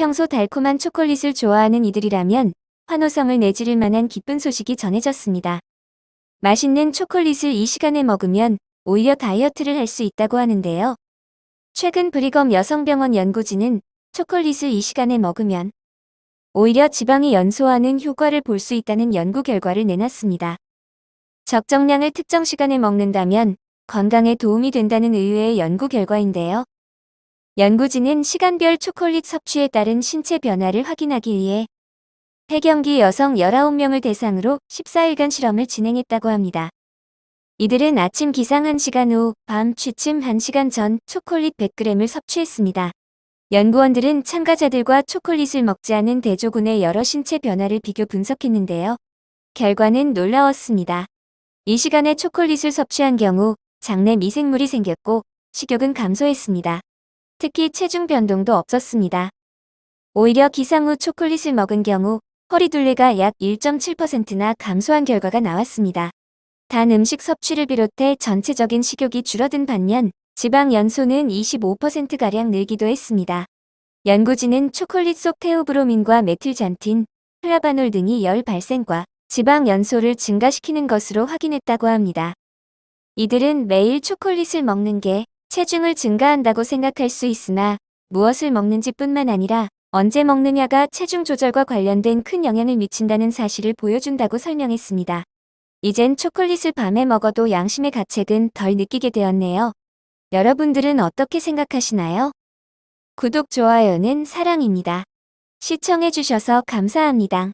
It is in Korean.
평소 달콤한 초콜릿을 좋아하는 이들이라면 환호성을 내지를 만한 기쁜 소식이 전해졌습니다. 맛있는 초콜릿을 이 시간에 먹으면 오히려 다이어트를 할 수 있다고 하는데요. 최근 브리검 여성병원 연구진은 초콜릿을 이 시간에 먹으면 오히려 지방이 연소하는 효과를 볼 수 있다는 연구 결과를 내놨습니다. 적정량을 특정 시간에 먹는다면 건강에 도움이 된다는 의외의 연구 결과인데요. 연구진은 시간별 초콜릿 섭취에 따른 신체 변화를 확인하기 위해 폐경기 여성 19명을 대상으로 14일간 실험을 진행했다고 합니다. 이들은 아침 기상 1시간 후, 밤 취침 1시간 전 초콜릿 100g을 섭취했습니다. 연구원들은 참가자들과 초콜릿을 먹지 않은 대조군의 여러 신체 변화를 비교 분석했는데요. 결과는 놀라웠습니다. 이 시간에 초콜릿을 섭취한 경우 장내 미생물이 생겼고 식욕은 감소했습니다. 특히 체중 변동도 없었습니다. 오히려 기상 후 초콜릿을 먹은 경우 허리 둘레가 약 1.7%나 감소한 결과가 나왔습니다. 단 음식 섭취를 비롯해 전체적인 식욕이 줄어든 반면 지방 연소는 25%가량 늘기도 했습니다. 연구진은 초콜릿 속 테오브로민과 메틸잔틴, 플라바놀 등이 열 발생과 지방 연소를 증가시키는 것으로 확인했다고 합니다. 이들은 매일 초콜릿을 먹는 게 체중을 증가한다고 생각할 수 있으나 무엇을 먹는지 뿐만 아니라 언제 먹느냐가 체중 조절과 관련된 큰 영향을 미친다는 사실을 보여준다고 설명했습니다. 이젠 초콜릿을 밤에 먹어도 양심의 가책은 덜 느끼게 되었네요. 여러분들은 어떻게 생각하시나요? 구독, 좋아요는 사랑입니다. 시청해주셔서 감사합니다.